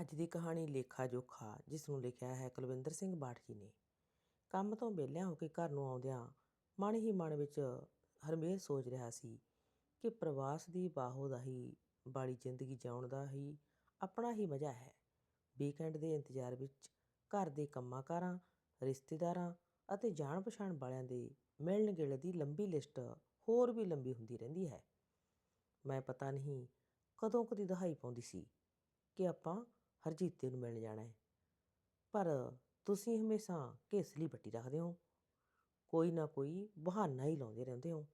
ਅੱਜ ਦੀ ਕਹਾਣੀ ਲੇਖਾ ਜੋਖਾ, ਜਿਸ ਨੂੰ ਲਿਖਿਆ ਹੈ ਕੁਲਵਿੰਦਰ ਸਿੰਘ ਬਾਠ ਜੀ ਨੇ। ਕੰਮ ਤੋਂ ਵਿਹਲਿਆਂ ਹੋ ਕੇ ਘਰ ਨੂੰ ਆਉਂਦਿਆਂ ਮਨ ਹੀ ਮਨ ਵਿੱਚ ਹਰਮੇਸ਼ ਸੋਚ ਰਿਹਾ ਸੀ ਕਿ ਪ੍ਰਵਾਸ ਦੀ ਬਾਹੋਦਾਹੀ ਵਾਲੀ ਜ਼ਿੰਦਗੀ ਜਿਉਣ ਦਾ ਹੀ ਆਪਣਾ ਹੀ ਮਜ਼ਾ ਹੈ। ਵੀਕਐਂਡ ਦੇ ਇੰਤਜ਼ਾਰ ਵਿੱਚ ਘਰ ਦੇ ਕੰਮਾਂਕਾਰਾਂ, ਰਿਸ਼ਤੇਦਾਰਾਂ ਅਤੇ ਜਾਣ ਪਛਾਣ ਵਾਲਿਆਂ ਦੇ ਮਿਲਣ ਗਿਲਣ ਦੀ ਲੰਬੀ ਲਿਸਟ ਹੋਰ ਵੀ ਲੰਬੀ ਹੁੰਦੀ ਰਹਿੰਦੀ ਹੈ। ਮੈਂ ਪਤਾ ਨਹੀਂ ਕਦੋਂ ਕਦੀ ਦਹਾਈ ਪਾਉਂਦੀ ਸੀ ਕਿ ਆਪਾਂ ਹਰਜੀਤੇ ਨੂੰ ਮਿਲਣ ਜਾਣਾ ਹੈ। ਪਰ ਤੁਸੀਂ ਹਮੇਸ਼ਾ ਘੇਸਲੀ ਬੱਟੀ ਰੱਖਦੇ ਹੋ। ਕੋਈ ਨਾ ਕੋਈ ਬਹਾਨਾ ਹੀ ਲਾਉਂਦੇ ਰਹਿੰਦੇ ਹੋ।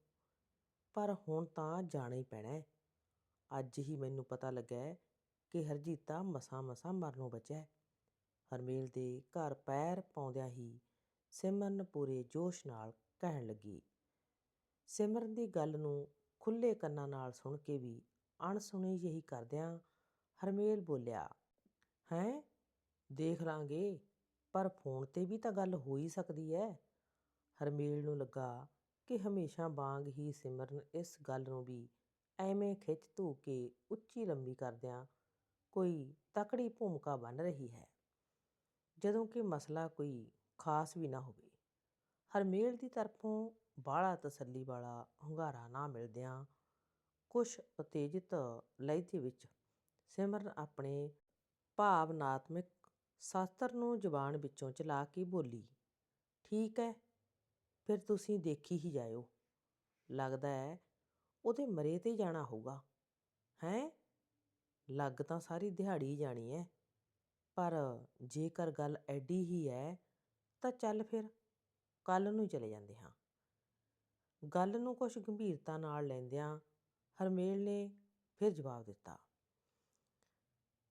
ਪਰ ਹੁਣ ਤਾਂ ਜਾਣਾ ਹੀ ਪੈਣਾ ਹੈ। ਅੱਜ ਹੀ ਮੈਨੂੰ ਪਤਾ ਲੱਗਾ ਕਿ ਹਰਜੀਤਾ ਮਸਾਂ ਮਸਾਂ ਮਰਨੋਂ ਬਚਿਆ ਹਰਮੇਲ ਦੇ ਘਰ ਪੈਰ ਪਾਉਂਦਿਆਂ ਹੀ ਸਿਮਰਨ ਪੂਰੇ ਜੋਸ਼ ਨਾਲ ਕਹਿਣ ਲੱਗੀ। ਸਿਮਰਨ ਦੀ ਗੱਲ ਨੂੰ ਖੁੱਲੇ ਕੰਨਾਂ ਨਾਲ ਸੁਣ ਕੇ ਵੀ ਅਣਸੁਣੀ ਜਿਹੀ ਕਰਦਿਆਂ ਹਰਮੇਲ ਬੋਲਿਆ ਹੈਂ? ਦੇਖ ਲਾਂਗੇ। ਪਰ ਫੋਨ ਤੇ ਵੀ ਤਾਂ ਗੱਲ ਹੋ ਹੀ ਸਕਦੀ ਹੈ ਹਰਮੇਲ ਨੂੰ ਲੱਗਾ ਕਿ ਹਮੇਸ਼ਾ ਵਾਂਗ ਹੀ ਸਿਮਰਨ ਇਸ ਗੱਲ ਨੂੰ ਵੀ ਐਵੇਂ ਖਿੱਚ ਧੂ ਕੇ ਉੱਚੀ ਲੰਬੀ ਕਰਦਿਆਂ ਕੋਈ ਤਕੜੀ ਭੂਮਿਕਾ ਬਣ ਰਹੀ ਹੈ। ਜਦੋਂ ਕਿ ਮਸਲਾ ਕੋਈ ਖਾਸ ਵੀ ਨਾ ਹੋਵੇ। ਹਰਮੇਲ ਦੀ ਤਰਫੋਂ ਬਾਹਲਾ ਤਸੱਲੀ ਵਾਲਾ ਹੁੰਗਾਰਾ ਨਾ ਮਿਲਦਿਆਂ ਕੁਛ ਉਤੇਜਿਤ ਲਹਿਜੇ ਵਿੱਚ ਸਿਮਰਨ ਆਪਣੇ ਭਾਵਨਾਤਮਿਕ ਸ਼ਾਸਤਰ ਨੂੰ ਜ਼ੁਬਾਨ ਵਿੱਚੋਂ ਚਲਾ ਕੇ ਬੋਲੀ। ਠੀਕ ਹੈ, ਫਿਰ ਤੁਸੀਂ ਦੇਖੀ ਹੀ ਜਾਇਓ। ਲੱਗਦਾ ਹੈ ਉਹਦੇ ਮਰੇ ਤੇ ਜਾਣਾ ਹੋਊਗਾ। ਹੈਂ? ਲੱਗ ਤਾਂ ਸਾਰੀ ਦਿਹਾੜੀ ਜਾਣੀ ਹੈ। ਪਰ ਜੇਕਰ ਗੱਲ ਐਡੀ ਹੀ ਹੈ, ਤਾਂ ਚੱਲ ਫਿਰ ਕੱਲ ਨੂੰ ਚਲੇ ਜਾਂਦੇ ਹਾਂ। ਗੱਲ ਨੂੰ ਕੁਝ ਗੰਭੀਰਤਾ ਨਾਲ ਲੈਂਦਿਆਂ ਹਰਮੇਲ ਨੇ ਫਿਰ ਜਵਾਬ ਦਿੱਤਾ।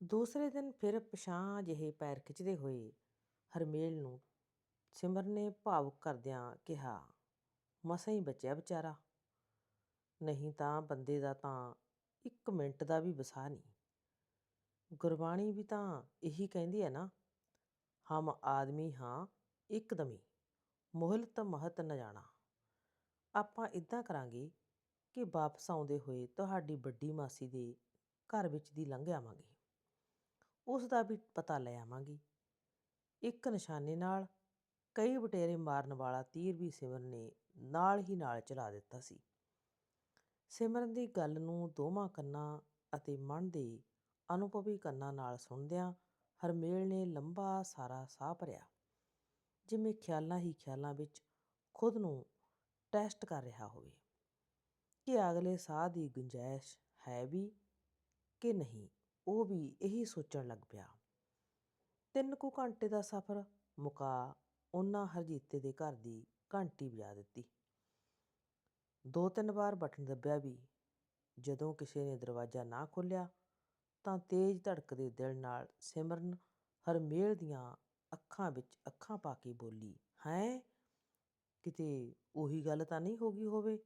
ਦੂਸਰੇ ਦਿਨ ਫਿਰ ਪਛਾਂ ਜਿਹੇ ਪੈਰ ਖਿੱਚਦੇ ਹੋਏ ਹਰਮੇਲ ਨੂੰ ਸਿਮਰ ਨੇ ਭਾਵੁਕ ਕਰਦਿਆਂ ਕਿਹਾ, ਮਸਾਂ ਹੀ ਬਚਿਆ ਵਿਚਾਰਾ। ਨਹੀਂ ਤਾਂ ਬੰਦੇ ਦਾ ਤਾਂ ਇੱਕ ਮਿੰਟ ਦਾ ਵੀ ਵਸਾ ਨਹੀਂ। ਗੁਰਬਾਣੀ ਵੀ ਤਾਂ ਇਹੀ ਕਹਿੰਦੀ ਹੈ ਨਾ, ਹਮ ਆਦਮੀ ਹਾਂ ਇੱਕਦਮੀ, ਮੁਹਲਤ ਮਹਤ ਨਾ ਜਾਣਾ। ਆਪਾਂ ਇਦਾਂ ਕਰਾਂਗੇ ਕਿ ਵਾਪਸ ਆਉਂਦੇ ਹੋਏ ਤੁਹਾਡੀ ਵੱਡੀ ਮਾਸੀ ਦੇ ਘਰ ਵਿੱਚ ਦੀ ਲੰਘ ਆਵਾਂਗੇ। ਉਸ ਦਾ ਵੀ ਪਤਾ ਲੈ ਆਵਾਂਗੀ। ਇੱਕ ਨਿਸ਼ਾਨੇ ਨਾਲ ਕਈ ਵਟੇਰੇ ਮਾਰਨ ਵਾਲਾ ਤੀਰ ਵੀ ਸਿਮਰਨ ਨੇ ਨਾਲ ਹੀ ਨਾਲ ਚਲਾ ਦਿੱਤਾ ਸੀ। ਸਿਮਰਨ ਦੀ ਗੱਲ ਨੂੰ ਦੋਵਾਂ ਕੰਨਾਂ ਅਤੇ ਮਨ ਦੇ ਅਨੁਭਵੀ ਕੰਨਾਂ ਨਾਲ ਸੁਣਦਿਆਂ ਹਰਮੇਲ ਨੇ ਲੰਬਾ ਸਾਰਾ ਸਾਹ ਭਰਿਆ, ਜਿਵੇਂ ਖਿਆਲਾਂ ਹੀ ਖਿਆਲਾਂ ਵਿੱਚ ਖੁਦ ਨੂੰ ਟੈਸਟ ਕਰ ਰਿਹਾ ਹੋਵੇ ਕਿ ਅਗਲੇ ਸਾਹ ਦੀ ਗੁੰਜਾਇਸ਼ ਹੈ ਵੀ ਕਿ ਨਹੀਂ। ਉਹ ਵੀ ਇਹੀ ਸੋਚਣ ਲੱਗ ਪਿਆ। ਤਿੰਨ ਕੁ ਘੰਟੇ ਦਾ ਸਫ਼ਰ, ਮੁਕਾ ਉਹਨਾਂ ਹਰਜੀਤੇ ਦੇ ਘਰ ਦੀ ਘੰਟੀ ਵਜਾ ਦਿੱਤੀ। ਦੋ ਤਿੰਨ ਵਾਰ ਬਟਨ ਦੱਬਿਆ ਵੀ, ਜਦੋਂ ਕਿਸੇ ਨੇ ਦਰਵਾਜ਼ਾ ਨਾ ਖੋਲ੍ਹਿਆ, ਤਾਂ ਤੇਜ਼ ਧੜਕਦੇ ਦਿਲ ਨਾਲ ਸਿਮਰਨ ਹਰਮੇਲ ਦੀਆਂ ਅੱਖਾਂ ਵਿੱਚ ਅੱਖਾਂ ਪਾ ਕੇ ਬੋਲੀ, ਹੈਂ? ਕਿਤੇ ਉਹੀ ਗੱਲ ਤਾਂ ਨਹੀਂ ਹੋ ਗਈ ਹੋਵੇ?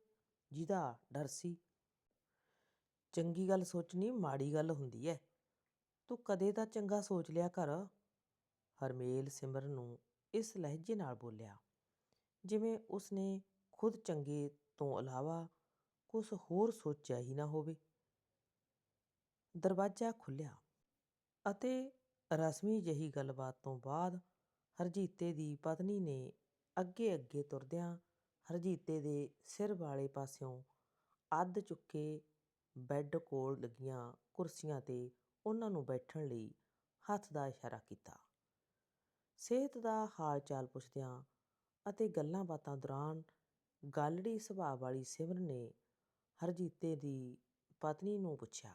ਜਿਹਦਾ ਡਰ ਸੀ ਚੰਗੀ ਗੱਲ ਸੋਚਣੀ ਮਾੜੀ ਗੱਲ ਹੁੰਦੀ ਹੈ ਤੂੰ ਕਦੇ ਤਾਂ ਚੰਗਾ ਸੋਚ ਲਿਆ ਕਰ। ਹਰਮੇਲ ਸਿਮਰਨ ਨੂੰ ਇਸ ਲਹਿਜੇ ਨਾਲ ਬੋਲਿਆ। ਜਿਵੇਂ ਉਸਨੇ ਖੁਦ ਚੰਗੇ ਤੋਂ ਇਲਾਵਾ ਕੁਝ ਹੋਰ ਸੋਚਿਆ ਹੀ ਨਾ ਹੋਵੇ। ਦਰਵਾਜ਼ਾ ਖੁੱਲਿਆ ਅਤੇ ਰਸਮੀ ਜਹੀ ਗੱਲਬਾਤ ਤੋਂ ਬਾਅਦ ਹਰਜੀਤੇ ਦੀ ਪਤਨੀ ਨੇ ਅੱਗੇ ਅੱਗੇ ਤੁਰਦਿਆਂ ਹਰਜੀਤੇ ਦੇ ਸਿਰ ਵਾਲੇ ਪਾਸਿਓਂ ਅੱਧ ਚੁੱਕੇ ਬੈੱਡ ਕੋਲ ਲੱਗੀਆਂ ਕੁਰਸੀਆਂ ਤੇ ਉਹਨਾਂ ਨੂੰ ਬੈਠਣ ਲਈ ਹੱਥ ਦਾ ਇਸ਼ਾਰਾ ਕੀਤਾ। ਸਿਹਤ ਦਾ ਹਾਲ ਚਾਲ ਪੁੱਛਦਿਆਂ ਅਤੇ ਗੱਲਾਂ ਬਾਤਾਂ ਦੌਰਾਨ ਗਾਲੜੀ ਸੁਭਾਅ ਵਾਲੀ ਸਿਮਰਨ ਨੇ ਹਰਜੀਤੇ ਦੀ ਪਤਨੀ ਨੂੰ ਪੁੱਛਿਆ,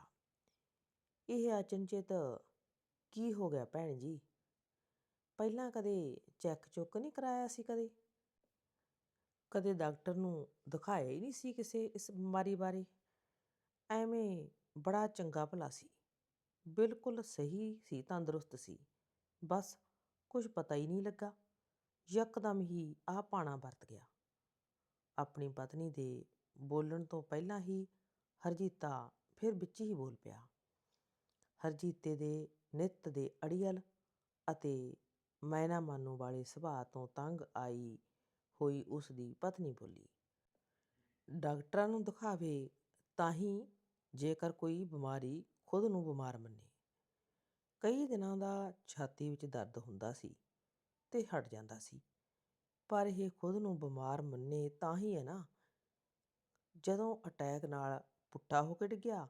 ਇਹ ਅਚਨਚੇਤ ਕੀ ਹੋ ਗਿਆ ਭੈਣ ਜੀ? ਪਹਿਲਾਂ ਕਦੇ ਚੈੱਕ ਚੁੱਕ ਨਹੀਂ ਕਰਾਇਆ ਸੀ ਕਦੇ? ਕਦੇ ਡਾਕਟਰ ਨੂੰ ਦਿਖਾਇਆ ਹੀ ਨਹੀਂ ਸੀ ਕਿਸੇ ਇਸ ਬਿਮਾਰੀ ਬਾਰੇ? ਐਵੇਂ ਬੜਾ ਚੰਗਾ ਭਲਾ ਸੀ। ਬਿਲਕੁਲ ਸਹੀ ਸੀ, ਤੰਦਰੁਸਤ ਸੀ। ਬਸ ਕੁਝ ਪਤਾ ਹੀ ਨਹੀਂ ਲੱਗਾ। ਯਕਦਮ ਹੀ ਆਹ ਪਾਣਾ ਵਰਤ ਗਿਆ। ਆਪਣੀ ਪਤਨੀ ਦੇ ਬੋਲਣ ਤੋਂ ਪਹਿਲਾਂ ਹੀ ਹਰਜੀਤਾ ਫਿਰ ਵਿੱਚ ਹੀ ਬੋਲ ਪਿਆ। ਹਰਜੀਤੇ ਦੇ ਨਿੱਤ ਦੇ ਅੜੀਅਲ ਅਤੇ ਮੈਨਾ ਮਾਨੂ ਵਾਲੇ ਸੁਭਾਅ ਤੋਂ ਤੰਗ ਆਈ ਹੋਈ ਉਸ ਦੀ ਪਤਨੀ ਬੋਲੀ, ਡਾਕਟਰਾਂ ਨੂੰ ਦਿਖਾਵੇ ਤਾਂ ਹੀ ਜੇਕਰ ਕੋਈ ਬਿਮਾਰੀ ਖੁਦ ਨੂੰ ਬਿਮਾਰ ਮੰਨੇ। ਕਈ ਦਿਨਾਂ ਦਾ ਛਾਤੀ ਵਿੱਚ ਦਰਦ ਹੁੰਦਾ ਸੀ ਤੇ ਹਟ ਜਾਂਦਾ ਸੀ। ਪਰ ਇਹ ਖੁਦ ਨੂੰ ਬਿਮਾਰ ਮੰਨੇ ਤਾਂ ਹੀ ਹੈ ਨਾ। ਜਦੋਂ ਅਟੈਕ ਨਾਲ ਪੁੱਠਾ ਹੋ ਕੇ ਡਿੱਗਿਆ,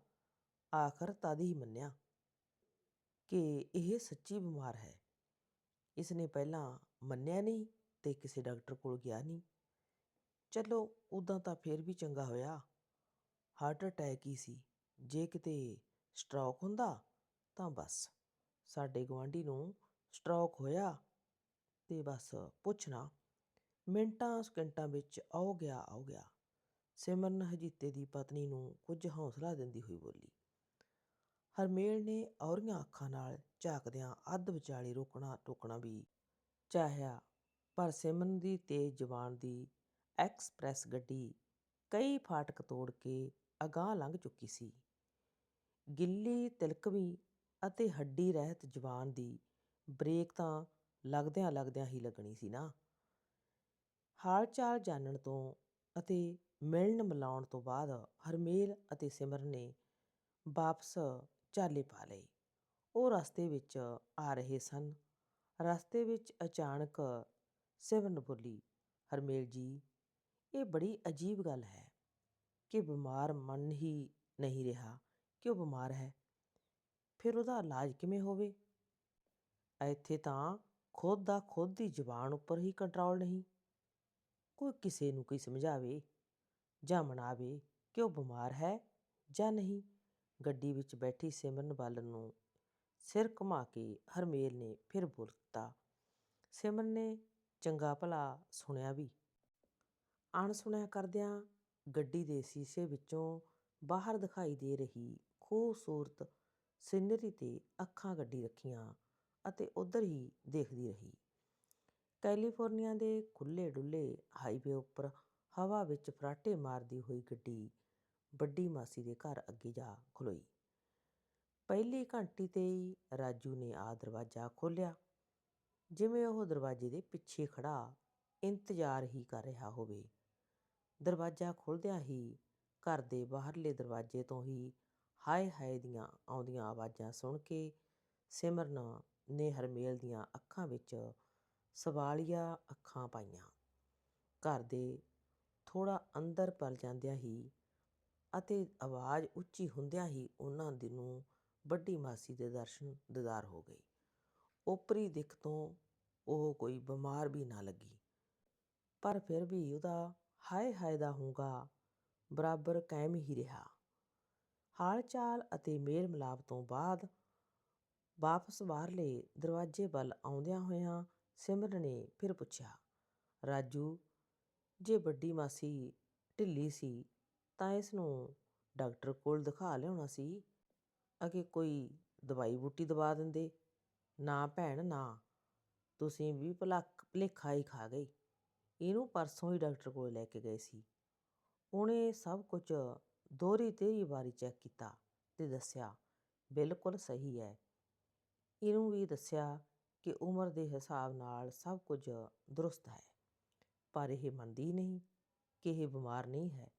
ਆਖਰ ਤਦ ਹੀ ਮੰਨਿਆ ਕਿ ਇਹ ਸੱਚੀ ਬਿਮਾਰ ਹੈ। ਇਸ ਨੇ ਪਹਿਲਾਂ ਮੰਨਿਆ ਨਹੀਂ ਤੇ ਕਿਸੇ ਡਾਕਟਰ ਕੋਲ ਗਿਆ ਨਹੀਂ। ਚਲੋ ਉਦਾਂ ਤਾਂ ਫੇਰ ਵੀ ਚੰਗਾ ਹੋਇਆ। ਹਾਰਟ ਅਟੈਕ ਹੀ ਸੀ। ਜੇ ਕਿਤੇ ਸਟ੍ਰੋਕ ਹੁੰਦਾ, ਤਾਂ ਬਸ। ਸਾਡੇ ਗੁਆਂਢੀ ਨੂੰ ਸਟ੍ਰੋਕ ਹੋਇਆ ਤੇ ਬਸ ਪੁੱਛਣਾ, ਮਿੰਟਾਂ ਸਕਿੰਟਾਂ ਵਿੱਚ ਆਉ ਗਿਆ ਆਉ ਗਿਆ। ਸਿਮਰਨ ਹਜੀਤੇ ਦੀ ਪਤਨੀ ਨੂੰ ਕੁਝ ਹੌਸਲਾ ਦਿੰਦੀ ਹੋਈ ਬੋਲੀ, ਹਰਮੇਲ ਨੇ ਔਰੀਆਂ ਅੱਖਾਂ ਨਾਲ ਝਾਕਦਿਆਂ ਅੱਧ ਵਿਚਾਲੇ ਰੋਕਣਾ, ਟੋਕਣਾ ਵੀ ਚਾਹਿਆ, ਪਰ ਸਿਮਰਨ ਦੀ ਤੇਜ਼ ਜ਼ਬਾਨ ਦੀ ਐਕਸਪ੍ਰੈਸ ਗੱਡੀ ਕਈ ਫਾਟਕ ਤੋੜ ਕੇ ਅਗਾਂਹ ਲੰਘ ਚੁੱਕੀ ਸੀ। ਗਿੱਲੀ ਤਿਲਕਵੀ ਅਤੇ ਹੱਡੀ ਰਹਿਤ ਜਵਾਨ ਦੀ ਬ੍ਰੇਕ ਤਾਂ ਲੱਗਦਿਆਂ ਲੱਗਦਿਆਂ ਹੀ ਲੱਗਣੀ ਸੀ ਨਾ। ਹਾਲ ਚਾਲ ਜਾਣਨ ਤੋਂ ਅਤੇ ਮਿਲਣ ਮਿਲਾਉਣ ਤੋਂ ਬਾਅਦ ਹਰਮੇਲ ਅਤੇ ਸਿਮਰਨ ਨੇ ਵਾਪਸ ਚਾਲੇ ਪਾ ਲਏ। ਉਹ ਰਸਤੇ ਵਿੱਚ ਆ ਰਹੇ ਸਨ। ਰਸਤੇ ਵਿੱਚ ਅਚਾਨਕ ਸਿਮਰਨ ਬੋਲੀ, ਹਰਮੇਲ ਜੀ, ਇਹ ਬੜੀ ਅਜੀਬ ਗੱਲ ਹੈ ਕਿ ਬਿਮਾਰ ਮਨ ਹੀ ਨਹੀਂ ਰਿਹਾ। ਕਿ ਉਹ ਬਿਮਾਰ ਹੈ? ਫਿਰ ਉਹਦਾ ਇਲਾਜ ਕਿਵੇਂ ਹੋਵੇ? ਇੱਥੇ ਤਾਂ ਖੁਦ ਦਾ ਖੁਦ ਦੀ ਜ਼ੁਬਾਨ ਉੱਪਰ ਹੀ ਕੰਟਰੋਲ ਨਹੀਂ। ਕੋਈ ਕਿਸੇ ਨੂੰ ਕੋਈ ਸਮਝਾਵੇ ਜਾਂ ਮਨਾਵੇ ਕਿ ਉਹ ਬਿਮਾਰ ਹੈ ਜਾਂ ਨਹੀਂ। ਗੱਡੀ ਵਿੱਚ ਬੈਠੀ ਸਿਮਰਨ ਵੱਲ ਨੂੰ ਸਿਰ ਘੁਮਾ ਕੇ ਹਰਮੇਲ ਨੇ ਫਿਰ ਬੋਲ ਦਿੱਤਾ ਸਿਮਰਨ ਨੇ ਚੰਗਾ ਭਲਾ ਸੁਣਿਆ ਵੀ। ਅਣਸੁਣਿਆ ਕਰਦਿਆਂ ਗੱਡੀ ਦੇ ਸ਼ੀਸ਼ੇ ਵਿੱਚੋਂ ਬਾਹਰ ਦਿਖਾਈ ਦੇ ਰਹੀ ਖੂਬਸੂਰਤ ਸਿਨਰੀ ਤੇ ਅੱਖਾਂ ਗੱਡੀ ਰੱਖੀਆਂ ਅਤੇ ਉਧਰ ਹੀ ਦੇਖਦੀ ਰਹੀ। ਕੈਲੀਫੋਰਨੀਆ ਦੇ ਖੁੱਲੇ ਡੁੱਲੇ ਹਾਈਵੇ ਉੱਪਰ ਹਵਾ ਵਿੱਚ ਫਰਾਟੇ ਮਾਰਦੀ ਹੋਈ ਗੱਡੀ ਵੱਡੀ ਮਾਸੀ ਦੇ ਘਰ ਅੱਗੇ ਜਾ ਖਲੋਈ। ਪਹਿਲੀ ਘੰਟੀ ਤੇ ਹੀ ਰਾਜੂ ਨੇ ਆ ਦਰਵਾਜ਼ਾ ਖੋਲ੍ਹਿਆ, ਜਿਵੇਂ ਉਹ ਦਰਵਾਜ਼ੇ ਦੇ ਪਿੱਛੇ ਖੜਾ ਇੰਤਜ਼ਾਰ ਹੀ ਕਰ ਰਿਹਾ ਹੋਵੇ। ਦਰਵਾਜ਼ਾ ਖੁੱਲਦਿਆਂ ਹੀ ਘਰ ਦੇ ਬਾਹਰਲੇ ਦਰਵਾਜ਼ੇ ਤੋਂ ਹੀ ਹਾਏ ਹਾਏ ਦੀਆਂ ਆਉਂਦੀਆਂ ਆਵਾਜ਼ਾਂ ਸੁਣ ਕੇ ਸਿਮਰਨ ਨੇ ਹਰਮੇਲ ਦੀਆਂ ਅੱਖਾਂ ਵਿੱਚ ਸਵਾਲੀਆਂ ਅੱਖਾਂ ਪਾਈਆਂ। ਘਰ ਦੇ ਥੋੜਾ ਅੰਦਰ ਪਲ ਜਾਂਦਿਆਂ ਹੀ ਅਤੇ ਆਵਾਜ਼ ਉੱਚੀ ਹੁੰਦਿਆਂ ਹੀ ਉਹਨਾਂ ਦੀ ਨੂੰ ਵੱਡੀ ਮਾਸੀ ਦੇ ਦਰਸ਼ਨ ਦਿਦਾਰ ਹੋ ਗਏ। ਓਪਰੀ ਦਿੱਖ ਤੋਂ ਉਹ ਕੋਈ ਬਿਮਾਰ ਵੀ ਨਾ ਲੱਗੀ। ਪਰ ਫਿਰ ਵੀ ਉਹਦਾ ਹਾਏ ਹਾਏ ਦਾ ਹੂੰਗਾ ਬਰਾਬਰ ਕਾਇਮ ਹੀ ਰਿਹਾ। ਹਾਲ ਚਾਲ ਅਤੇ ਮੇਲ ਮਿਲਾਪ ਤੋਂ ਬਾਅਦ ਵਾਪਸ ਬਾਹਰਲੇ ਦਰਵਾਜ਼ੇ ਵੱਲ ਆਉਂਦਿਆਂ ਹੋਇਆਂ ਸਿਮਰਨ ਨੇ ਫਿਰ ਪੁੱਛਿਆ, ਰਾਜੂ, ਜੇ ਵੱਡੀ ਮਾਸੀ ਢਿੱਲੀ ਸੀ, ਤਾਂ ਇਸ ਨੂੰ ਡਾਕਟਰ ਕੋਲ ਦਿਖਾ ਲਿਆਉਣਾ ਸੀ? ਅਗੇ ਕੋਈ ਦਵਾਈ ਬੂਟੀ ਦਵਾ ਦਿੰਦੇ? ਨਾ ਭੈਣ, ਨਾ। ਤੁਸੀਂ ਵੀ ਭਲਕ, ਭਲੇਖਾ ਹੀ ਖਾ ਗਈ ਇਹਨੂੰ ਪਰਸੋਂ ਹੀ ਡਾਕਟਰ ਕੋਲ ਲੈ ਕੇ ਗਏ ਸੀ। ਉਹਨੇ ਸਭ ਕੁਝ ਦੋਹਰੀ ਤੇਰੀ ਵਾਰੀ ਚੈੱਕ ਕੀਤਾ ਤੇ ਦੱਸਿਆ, ਬਿਲਕੁਲ ਸਹੀ ਹੈ ਇਹਨੂੰ ਵੀ ਦੱਸਿਆ ਕਿ ਉਮਰ ਦੇ ਹਿਸਾਬ ਨਾਲ ਸਭ ਕੁਝ ਦਰੁਸਤ ਹੈ, ਪਰ ਇਹ ਮੰਨਦੀ ਨਹੀਂ ਕਿ ਇਹ ਬਿਮਾਰ ਨਹੀਂ ਹੈ।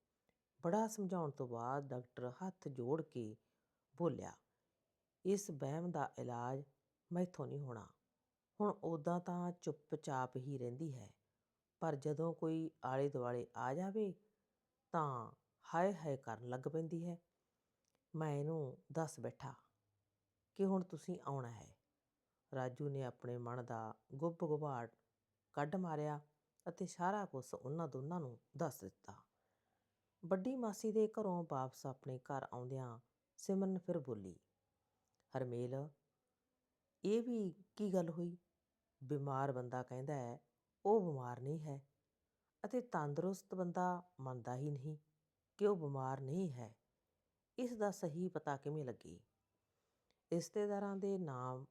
ਬੜਾ ਸਮਝਾਉਣ ਤੋਂ ਬਾਅਦ ਡਾਕਟਰ ਹੱਥ ਜੋੜ ਕੇ ਬੋਲਿਆ, ਇਸ ਵਹਿਮ ਦਾ ਇਲਾਜ ਮੈਥੋਂ ਨਹੀਂ ਹੋਣਾ। ਹੁਣ ਉਦਾਂ ਤਾਂ ਚੁੱਪਚਾਪ ਹੀ ਰਹਿੰਦੀ ਹੈ, ਪਰ ਜਦੋਂ ਕੋਈ ਆਲੇ ਦੁਆਲੇ ਆ ਜਾਵੇ ਤਾਂ ਹਾਏ ਹਾਏ ਕਰਨ ਲੱਗ ਪੈਂਦੀ ਹੈ। ਮੈਂ ਇਹਨੂੰ ਦੱਸ ਬੈਠਾ ਕਿ ਹੁਣ ਤੁਸੀਂ ਆਉਣਾ ਹੈ। ਰਾਜੂ ਨੇ ਆਪਣੇ ਮਨ ਦਾ ਗੁੱਬ ਗੁਬਾਟ ਕੱਢ ਮਾਰਿਆ ਅਤੇ ਸਾਰਾ ਕੁਝ ਉਹਨਾਂ ਦੋਨਾਂ ਨੂੰ ਦੱਸ ਦਿੱਤਾ। ਵੱਡੀ ਮਾਸੀ ਦੇ ਘਰੋਂ ਵਾਪਸ ਆਪਣੇ ਘਰ ਆਉਂਦਿਆਂ ਸਿਮਰਨ ਫਿਰ ਬੋਲੀ, ਹਰਮੇਲ, ਇਹ ਵੀ ਕੀ ਗੱਲ ਹੋਈ? ਬਿਮਾਰ ਬੰਦਾ ਕਹਿੰਦਾ ਹੈ, ਉਹ ਬਿਮਾਰ ਨਹੀਂ ਹੈ ਅਤੇ ਤੰਦਰੁਸਤ ਬੰਦਾ ਮੰਨਦਾ ਹੀ ਨਹੀਂ। ਕਿ ਉਹ ਬਿਮਾਰ ਨਹੀਂ ਹੈ? ਇਸ ਦਾ ਸਹੀ ਪਤਾ ਕਿਵੇਂ ਲੱਗੇ? ਰਿਸ਼ਤੇਦਾਰਾਂ ਦੇ ਨਾਮ,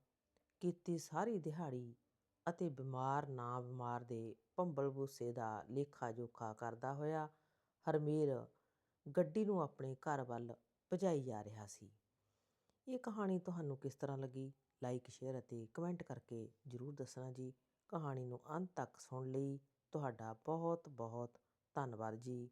ਕੀਤੀ ਸਾਰੀ ਦਿਹਾੜੀ ਅਤੇ ਬਿਮਾਰ ਨਾ ਬਿਮਾਰ ਦੇ ਭੰਬਲ ਭੂਸੇ ਦਾ ਲੇਖਾ ਜੋਖਾ ਕਰਦਾ ਹੋਇਆ ਹਰਮੇਲ ਗੱਡੀ ਨੂੰ ਆਪਣੇ ਘਰ ਵੱਲ ਭਜਾਈ ਜਾ ਰਿਹਾ ਸੀ। ਇਹ ਕਹਾਣੀ ਤੁਹਾਨੂੰ ਕਿਸ ਤਰ੍ਹਾਂ ਲੱਗੀ? ਲਾਈਕ, ਸ਼ੇਅਰ ਅਤੇ ਕਮੈਂਟ ਕਰਕੇ ਜ਼ਰੂਰ ਦੱਸਣਾ ਜੀ। ਕਹਾਣੀ ਨੂੰ ਅੰਤ ਤੱਕ ਸੁਣ ਲਈ। ਤੁਹਾਡਾ ਬਹੁਤ ਬਹੁਤ ਧੰਨਵਾਦ ਜੀ।